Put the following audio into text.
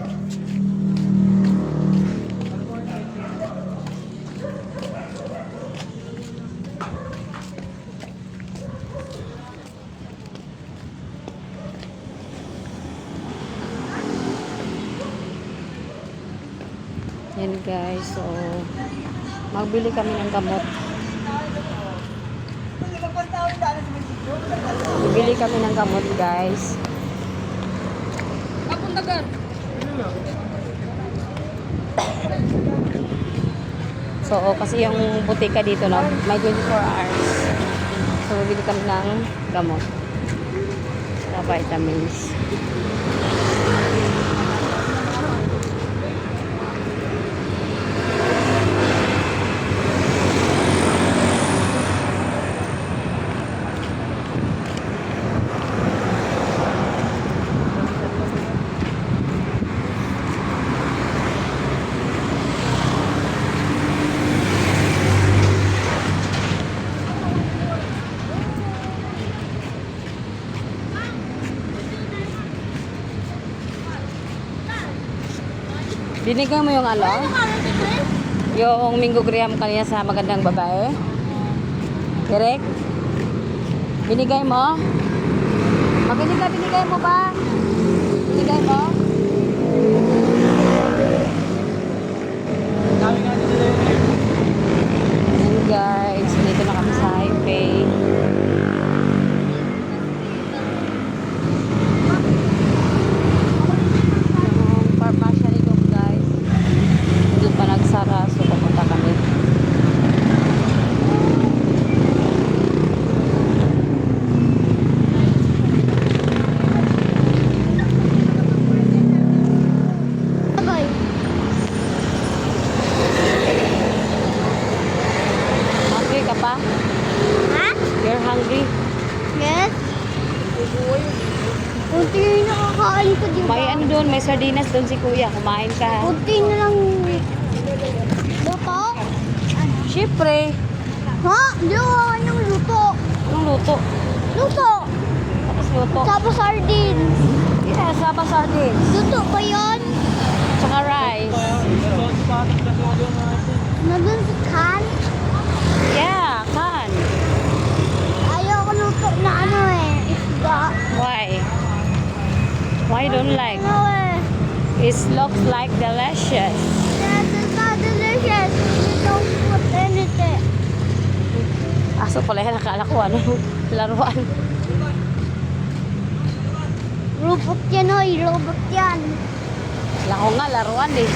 Yan guys, so magbili kami ng gamot. Bibili kami ng gamot guys. So, kasi yung butika dito, no, may 24 hours. So, bibili kami ng gamot. Na vitamins. Binigay mo yung ano? Yung Minggo Graham kanina sa magandang babae? Direk? Binigay mo? Makinig ka, binigay mo ba? Binigay mo? Ayan guys, dito na kami sa highway. Yung pharmacia nito guys. Hindi nagsara, so pupunta kami. Hungry ka pa? Ha? You're hungry? Yes? Kunti na nakakain ko, di ba? May ano doon, may sardinas doon si kuya. Kumain ka? Kunti na lang. Luto? Siyempre. Ha? Di ako kain ng luto. Anong luto? Luto! Tapos luto. Tapos sardines. Yeah, saba sardines. Luto ba yun? Tsaka rice. Nandun sa can? Yeah, kan. Ayaw ko luto na ano eh. Isda. Why? Why don't like? Ano eh. It looks like delicious. Yes, it's not delicious. You don't. Aso pala yan, nakala ko ano, laruan. Robot yan oy, robot yan. Lako nga, laruan eh.